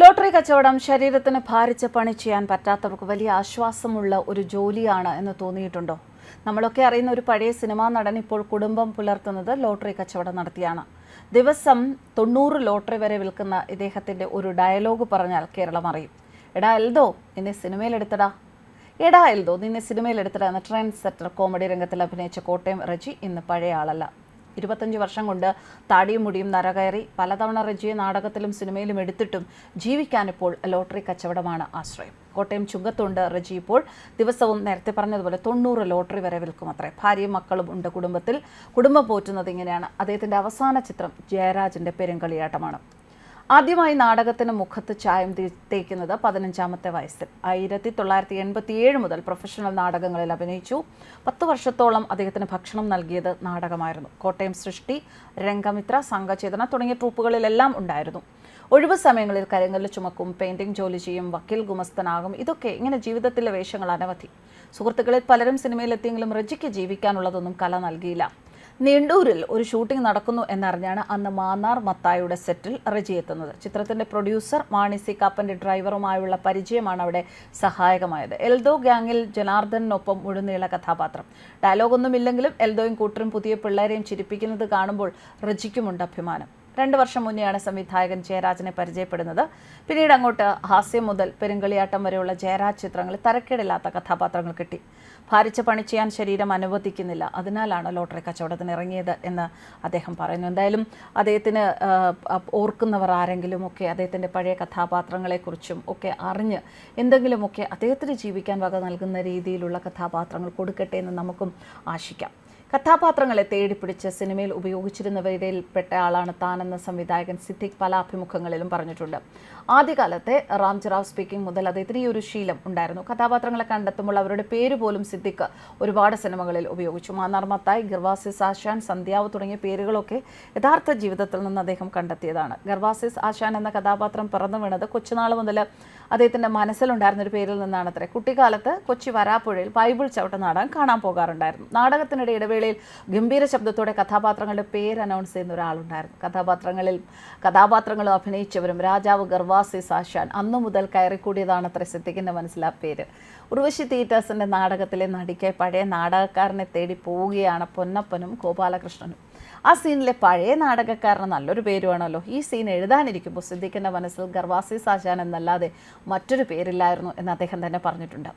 Lottery കച്ചവടം ശരീരത്തിന് ഭാരിച്ച പണി ചെയ്യാൻ പറ്റാത്തവർക്ക് വലിയ ആശ്വാസമുള്ള ഒരു ജോലിയാണ് എന്ന് തോന്നിയിട്ടുണ്ടോ? നമ്മളൊക്കെ അറിയുന്ന ഒരു പഴയ സിനിമാ നടൻ ഇപ്പോൾ കുടുംബം പുലർത്തുന്നത് ലോട്ടറി കച്ചവടം നടത്തിയാണ്. ദിവസം തൊണ്ണൂറ് ലോട്ടറി വരെ വിൽക്കുന്ന ഇദ്ദേഹത്തിന്റെ ഒരു ഡയലോഗ് പറഞ്ഞാൽ കേരളം അറിയും. എടാ എൽദോ നിന്നെ സിനിമയിലെടുത്തടാ എടാ എൽദോ നിന്നെ സിനിമയിലെടുത്തടാ എന്ന ട്രെൻഡ് സെറ്റർ കോമഡി രംഗത്തിൽ അഭിനയിച്ച കോട്ടയം റജി ഇന്ന് പഴയ ആളല്ല. ഇരുപത്തഞ്ച് വർഷം കൊണ്ട് താടിയും മുടിയും നരകയറി പലതവണ റജിയെ നാടകത്തിലും സിനിമയിലും എടുത്തിട്ടും ജീവിക്കാനിപ്പോൾ ലോട്ടറി കച്ചവടമാണ് ആശ്രയം. കോട്ടയം ചുങ്കത്തുണ്ട് റജി ഇപ്പോൾ. ദിവസവും നേരത്തെ പറഞ്ഞതുപോലെ തൊണ്ണൂറ് ലോട്ടറി വരെ വിൽക്കും അത്രേ. ഭാര്യയും മക്കളും ഉണ്ട് കുടുംബത്തിൽ. കുടുംബം പോറ്റുന്നത് ഇങ്ങനെയാണ്. അദ്ദേഹത്തിന്റെ അവസാന ചിത്രം ജയരാജിന്റെ പെരുങ്കളിയാട്ടമാണ്. ആദ്യമായി നാടകത്തിന് മുഖത്ത് ചായം തേക്കുന്നത് പതിനഞ്ചാമത്തെ വയസ്സിൽ. ആയിരത്തി തൊള്ളായിരത്തി എൺപത്തി ഏഴ് മുതൽ പ്രൊഫഷണൽ നാടകങ്ങളിൽ അഭിനയിച്ചു. പത്ത് വർഷത്തോളം അദ്ദേഹത്തിന് ഭക്ഷണം നൽകിയത് നാടകമായിരുന്നു. കോട്ടയം സൃഷ്ടി രംഗമിത്ര സംഘചേതന തുടങ്ങിയ ട്രൂപ്പുകളിലെല്ലാം ഉണ്ടായിരുന്നു. ഒഴിവ് സമയങ്ങളിൽ കരങ്ങളിൽ ചുമക്കും പെയിന്റിംഗ് ജോലി ചെയ്യും വക്കീൽ ഗുമസ്തനാകും ഇതൊക്കെ ഇങ്ങനെ ജീവിതത്തിലെ വേഷങ്ങൾ അനവധി. സുഹൃത്തുക്കളിൽ പലരും സിനിമയിലെത്തിയെങ്കിലും റജിക്ക് ജീവിക്കാനുള്ളതൊന്നും കല നൽകിയില്ല. നീണ്ടൂരിൽ ഒരു ഷൂട്ടിംഗ് നടക്കുന്നു എന്നറിഞ്ഞാണ് അന്ന് മാന്നാർ മത്തായുടെ സെറ്റിൽ റജി എത്തുന്നത്. ചിത്രത്തിന്റെ പ്രൊഡ്യൂസർ മാണി സി കാപ്പന്റെ ഡ്രൈവറുമായുള്ള പരിചയമാണ് അവിടെ സഹായകമായത്. എൽദോ ഗ്യാങ്ങിൽ ജനാർദ്ദനൊപ്പം മുഴുനീള കഥാപാത്രം. ഡയലോഗൊന്നുമില്ലെങ്കിലും എൽദോയും കൂട്ടരും പുതിയ പിള്ളേരെയും ചിരിപ്പിക്കുന്നത് കാണുമ്പോൾ റജിക്കുമുണ്ട് അഭിമാനം. രണ്ട് വർഷം മുന്നെയാണ് സംവിധായകൻ ജയരാജനെ പരിചയപ്പെടുന്നത്. പിന്നീട് അങ്ങോട്ട് ഹാസ്യം മുതൽ പെരുങ്കളിയാട്ടം വരെയുള്ള ജയരാജ് ചിത്രങ്ങളിൽ തരക്കേടില്ലാത്ത കഥാപാത്രങ്ങൾ കിട്ടി. ഭാരിച്ച പണി ചെയ്യാൻ ശരീരം അനുവദിക്കുന്നില്ല. അതിനാലാണ് ലോട്ടറി കച്ചവടത്തിന് ഇറങ്ങിയത് എന്ന് അദ്ദേഹം പറയുന്നു. എന്തായാലും അദ്ദേഹത്തിന് ഓർക്കുന്നവർ ആരെങ്കിലും ഒക്കെ അദ്ദേഹത്തിന്റെ പഴയ കഥാപാത്രങ്ങളെക്കുറിച്ചും ഒക്കെ അറിഞ്ഞ് എന്തെങ്കിലുമൊക്കെ അദ്ദേഹത്തിന് ജീവിക്കാൻ വക നൽകുന്ന രീതിയിലുള്ള കഥാപാത്രങ്ങൾ കൊടുക്കട്ടെ എന്ന് നമുക്കും ആശിക്കാം. കഥാപാത്രങ്ങളെ തേടിപ്പിടിച്ച് സിനിമയിൽ ഉപയോഗിച്ചിരുന്നവരിൽ പെട്ട ആളാണ് താനെന്ന് സംവിധായകൻ സിദ്ദിഖ് പല അഭിമുഖങ്ങളിലും പറഞ്ഞിട്ടുണ്ട്. ആദ്യകാലത്തെ റാംജിറാവ് സ്പീക്കിംഗ് മുതൽ അദ്ദേഹത്തിന് ഈ ഒരു ശീലം ഉണ്ടായിരുന്നു. കഥാപാത്രങ്ങളെ കണ്ടെത്തുമ്പോൾ അവരുടെ പേര് പോലും സിദ്ദിഖ് ഒരുപാട് സിനിമകളിൽ ഉപയോഗിച്ചു. മാന്നാർ ഗർവാസിസ് ആശാൻ സന്ധ്യാവ് തുടങ്ങിയ പേരുകളൊക്കെ യഥാർത്ഥ ജീവിതത്തിൽ നിന്ന് അദ്ദേഹം കണ്ടെത്തിയതാണ്. ഗർവാസിസ് ആശാൻ എന്ന കഥാപാത്രം പറന്നു വീണത് കൊച്ചുനാൾ മുതൽ അദ്ദേഹത്തിന്റെ മനസ്സിലുണ്ടായിരുന്ന ഒരു പേരിൽ നിന്നാണ് അത്രേ കുട്ടിക്കാലത്ത് കൊച്ചി വരാപ്പുഴയിൽ ബൈബിൾ ചവിട്ട നാടകം കാണാൻ പോകാറുണ്ടായിരുന്നു. നാടകത്തിനിടെ ഇടവേളയിൽ ഗംഭീര ശബ്ദത്തോടെ കഥാപാത്രങ്ങളുടെ പേര് അനൗൺസ് ചെയ്യുന്ന ഒരാളുണ്ടായിരുന്നു. കഥാപാത്രങ്ങളിൽ കഥാപാത്രങ്ങളും അഭിനയിച്ചവരും രാജാവ് ഗർവാസി സാഷാൻ അന്നു മുതൽ കയറിക്കൂടിയതാണ് അത്ര ശ്രദ്ധിക്കുന്ന മനസ്സിലാ പേര്. ഉർവശി തിയേറ്റേഴ്സിന്റെ നാടകത്തിലെ നടിക്ക് പഴയ നാടകക്കാരനെ തേടി പോവുകയാണ് പൊന്നപ്പനും ഗോപാലകൃഷ്ണനും. ആ സീനിലെ പഴയ നാടകക്കാരന് നല്ലൊരു പേരുവാണല്ലോ ഈ സീൻ എഴുതാനിരിക്കുമ്പോൾ സിദ്ദിഖിന്റെ മനസ്സിൽ ഗർവാസി സാജാൻ എന്നല്ലാതെ മറ്റൊരു പേരില്ലായിരുന്നു എന്ന് അദ്ദേഹം തന്നെ പറഞ്ഞിട്ടുണ്ട്.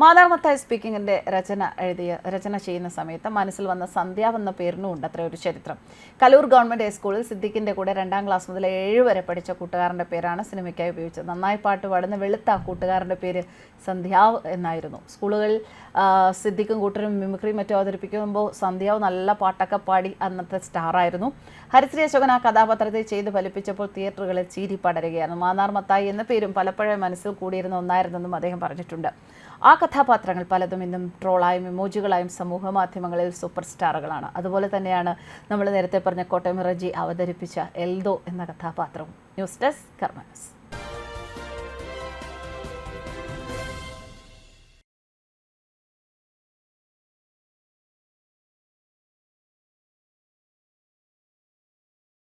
മാതാമത്തായ സ്പീക്കിങ്ങിന്റെ രചന എഴുതിയ രചന ചെയ്യുന്ന സമയത്ത് മനസ്സിൽ വന്ന സന്ധ്യ എന്ന പേരിനും ഉണ്ട് അത്ര ഒരു ചരിത്രം. കലൂർ ഗവൺമെന്റ് ഹൈസ്കൂളിൽ സിദ്ദിഖിന്റെ കൂടെ രണ്ടാം ക്ലാസ് മുതൽ ഏഴ് വരെ പഠിച്ച കൂട്ടുകാരന്റെ പേരാണ് സിനിമയ്ക്കായി ഉപയോഗിച്ചത്. നന്നായി പാട്ട് പാടുന്ന വെളുത്ത ആ കൂട്ടുകാരന്റെ പേര് സന്ധ്യാവ് എന്നായിരുന്നു. സ്കൂളുകളിൽ സിദ്ദിഖും കൂട്ടരും മിമിക്രി മറ്റും അവതരിപ്പിക്കുമ്പോൾ സന്ധ്യാവ് നല്ല പാട്ടൊക്കെ പാടി അന്നത്തെ സ്റ്റാറായിരുന്നു. ഹരിശ്രീ അശോകൻ ആ കഥാപാത്രത്തെ ചെയ്ത് ഫലിപ്പിച്ചപ്പോൾ തിയേറ്ററുകളിൽ ചീരി പടരുകയാണ് മാന്നാർ മത്തായി എന്ന പേരും പലപ്പോഴും മനസ്സിൽ കൂടിയിരുന്ന ഒന്നായിരുന്നെന്നും അദ്ദേഹം പറഞ്ഞിട്ടുണ്ട്. ആ കഥാപാത്രങ്ങൾ പലതും ഇന്നും ട്രോളായും ഇമോജികളായും സമൂഹ മാധ്യമങ്ങളിൽ സൂപ്പർ സ്റ്റാറുകളാണ്. അതുപോലെ തന്നെയാണ് നമ്മൾ നേരത്തെ പറഞ്ഞ കോട്ടയം റജി അവതരിപ്പിച്ച എൽദോ എന്ന കഥാപാത്രവും. News desk കർമ്മനസ്